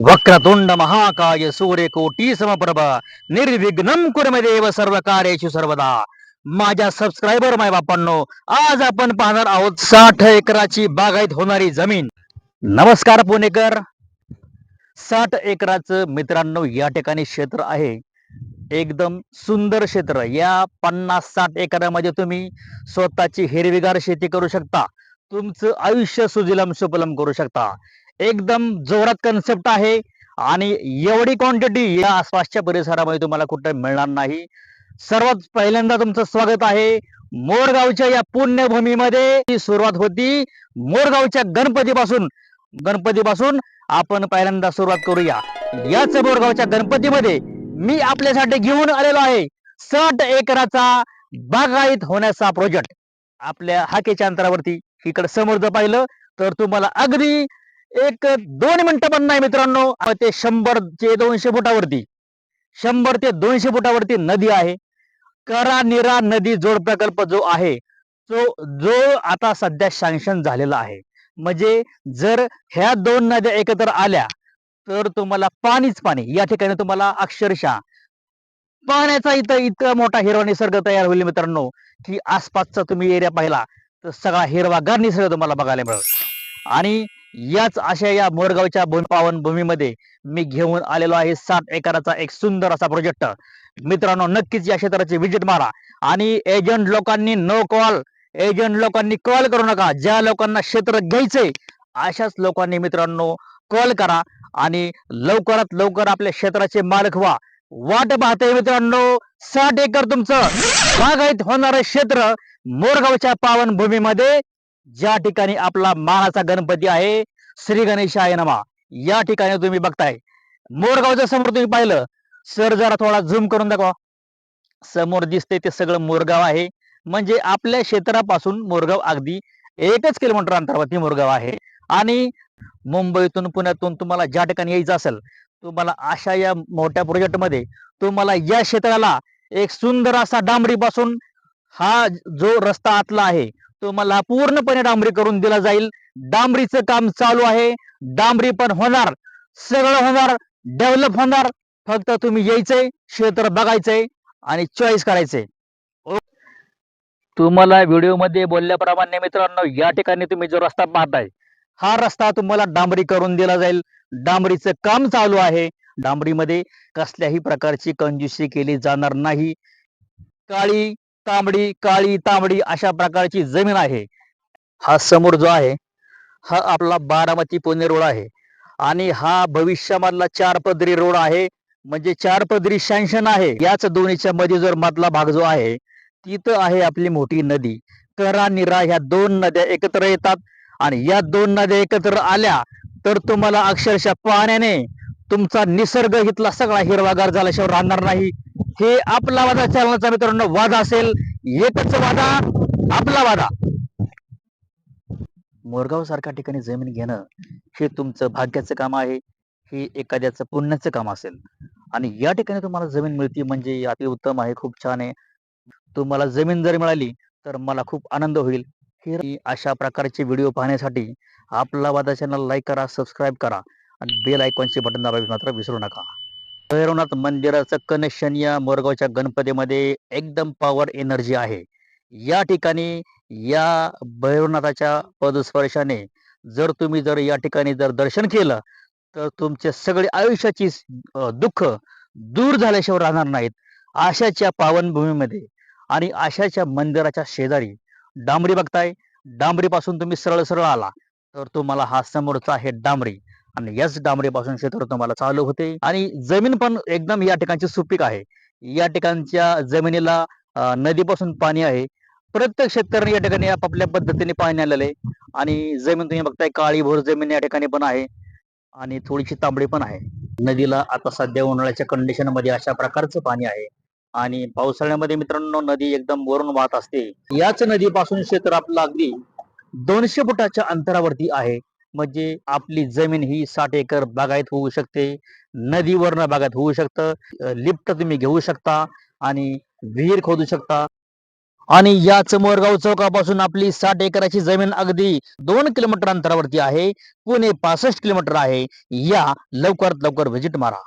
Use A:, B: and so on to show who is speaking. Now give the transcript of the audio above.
A: वक्रतुंड महाकाय सूर्यकोटी समप्रभा निर्विघ्नम कुर्मदेव सर्व कार्येशु सर्वदा. माझ्या सबस्क्रायबर माय बापांनो आज आपण पाहणार आहोत साठ एकराची बागायत होणारी जमीन. नमस्कार पुणेकर. साठ एकराचं मित्रांनो या ठिकाणी क्षेत्र आहे. एकदम सुंदर क्षेत्र. या पन्नास साठ एकरामध्ये तुम्ही स्वतःची हिरवीगार शेती करू शकता. तुमचं आयुष्य सुजलम सुपलम करू शकता. एकदम जोरात कन्सेप्ट आहे. आणि एवढी क्वांटिटी या आसपासच्या परिसरामध्ये तुम्हाला कुठे मिळणार नाही. सर्वात पहिल्यांदा तुमचं स्वागत आहे. मोरगावच्या या पुण्यभूमीमध्ये सुरुवात होती. मोरगावच्या गणपतीपासून. गणपतीपासून आपण पहिल्यांदा सुरुवात करूया. याच मोरगावच्या गणपतीमध्ये मी आपल्यासाठी घेऊन आलेलो आहे. साठ एकराचा बागायत होण्याचा प्रोजेक्ट आपल्या हाकेच्या अंतरावरती इकडे समोर जर पाहिलं तर तुम्हाला अगदी एक दोन मिनिटं पण नाही मित्रांनो. ते शंभर ते दोनशे फुटावरती. शंभर ते दोनशे फुटावरती नदी आहे. करा निरा नदी जोड प्रकल्प जो आहे तो जो आता सध्या सँक्शन झालेला आहे. म्हणजे जर ह्या दोन नद्या एकत्र आल्या तर तुम्हाला पाणीच पाणी या ठिकाणी तुम्हाला अक्षरशः पाण्याचा इथं इतका मोठा हिरवा निसर्ग तयार होईल मित्रांनो की आसपासचा तुम्ही एरिया पाहिला तर सगळा हिरवागार निसर्ग तुम्हाला बघायला मिळेल. आणि याच अशा या मोरगावच्या पावन भूमीमध्ये मी घेऊन आलेलो आहे. सात एकराचा एक सुंदर असा प्रोजेक्ट मित्रांनो नक्कीच या क्षेत्राची विजिट मारा. आणि एजंट लोकांनी नो कॉल एजंट लोकांनी कॉल करू नका. ज्या लोकांना क्षेत्र घ्यायचे अशाच लोकांनी मित्रांनो कॉल करा. आणि लवकरात लवकर आपल्या क्षेत्राचे मालक व्हा. वाट पाहते मित्रांनो. साठ एकर तुमचं बागायत होणारं क्षेत्र मोरगावच्या पावन भूमीमध्ये. ज्या ठिकाणी आपला मानाचा गणपती आहे श्री गणेशाय नमा. या ठिकाणी तुम्ही बघताय. मोरगावच्या समोर तुम्ही पाहिलं. सर जरा थोडा झूम करून दाखवा. समोर दिसते ते सगळं मोरगाव आहे. म्हणजे आपल्या क्षेत्रापासून मोरगाव अगदी एकच किलोमीटर अंतरावरती मोरगाव आहे. आणि मुंबईतून पुण्यातून तुम्हाला ज्या ठिकाणी यायचं असेल तुम्हाला अशा या मोठ्या प्रोजेक्टमध्ये तुम्हाला या क्षेत्राला एक सुंदर असा डांबरीपासून हा जो रस्ता आतला आहे तुम्हाला पूर्णपणे डांबरी करून दिला जाईल. डांबरीचं काम चालू आहे. डांबरी पण होणार. सगळं होणार. डेव्हलप होणार. फक्त तुम्ही यायचंय क्षेत्र बघायचंय आणि चॉईस करायचंय. तुम्हाला व्हिडिओमध्ये बोलल्याप्रमाणे मित्रांनो या ठिकाणी तुम्ही जो रस्ता पाहताय हा रस्ता तुम्हाला डांबरी करून दिला जाईल. डांबरीचं काम चालू आहे. डांबरीमध्ये कसल्याही प्रकारची कंजूसी केली जाणार नाही. काळी तांबडी काळी तांबडी अशा प्रकारची जमीन आहे. हा समोर जो आहे हा आपला बारामती पुणे रोड आहे. आणि हा भविष्यामधला चार पदरी रोड आहे. म्हणजे चार पदरी सँक्शन आहे. याच दोन्हीच्या मध्ये जर मधला भाग जो आहे तिथं आहे आपली मोठी नदी. करा निरा ह्या दोन नद्या एकत्र येतात. आणि या दोन नद्या एकत्र आल्या तर तुम्हाला अक्षरशः पाण्याने तुमचा निसर्ग इथला सगळा हिरवागार झाल्याशिवाय राहणार नाही. हे आपला वादा चालण्याचा मित्रांनो वादा असेल एकच वादा आपला वादा. मोरगाव सारख्या ठिकाणी जमीन घेणं हे तुमचं भाग्याचं काम आहे हे एखाद्याचं पुण्याचं काम असेल. आणि या ठिकाणी तुम्हाला जमीन मिळते म्हणजे अतिउत्तम आहे खूप छान आहे. तुम्हाला जमीन जर मिळाली तर मला खूप आनंद होईल. हे अशा प्रकारचे व्हिडिओ पाहण्यासाठी आपला वादा चॅनल लाईक करा सबस्क्राईब करा. आणि बेल आयकॉनचे बटन दाबावे मात्र विसरू नका. भैरवनाथ मंदिराचं कनेक्शन या मोरगावच्या गणपतीमध्ये एकदम पॉवर एनर्जी आहे. या ठिकाणी या भैरवनाथाच्या पदस्पर्शाने जर तुम्ही जर या ठिकाणी जर दर्शन केलं तर तुमचे सगळे आयुष्याची दुःख दूर झाल्याशिवाय राहणार नाहीत. आशाच्या पावनभूमीमध्ये आणि आशाच्या मंदिराच्या शेजारी डांबरी बघताय. डांबरी पासून तुम्ही सरळ सरळ आला तर तुम्हाला हा समोरचा आहे डांबरी. आणि याच डांबरीपासून क्षेत्र तुम्हाला चालू होते. आणि जमीन पण एकदम या ठिकाणची सुपीक आहे. या ठिकाणच्या जमिनीला नदीपासून पाणी आहे. प्रत्येक शेतकऱ्याने या ठिकाणी आपापल्या पद्धतीने पाणी आलेलं आहे. आणि जमीन तुम्ही बघताय काळी भोर जमीन या ठिकाणी पण आहे. आणि थोडीशी तांबडी पण आहे. नदीला आता सध्या उन्हाळ्याच्या कंडिशनमध्ये अशा प्रकारचं पाणी आहे. आणि पावसाळ्यामध्ये मित्रांनो नदी एकदम वरून वाहत असते. याच नदीपासून क्षेत्र आपलं अगदी दोनशे फुटाच्या अंतरावरती आहे. म्हणजे आपली जमीन ही साठ एकर बागायत होऊ शकते नदीवरनं बागायत होऊ शकतं लिफ्ट तुम्ही घेऊ शकता आणि विहीर खोदू शकता. आणि या चमोरगाव चौकापासून आपली साठ एकराची जमीन अगदी दोन किलोमीटर अंतरावरती आहे पुणे पासष्ट किलोमीटर आहे. या लवकरात लवकर व्हिजिट मारा.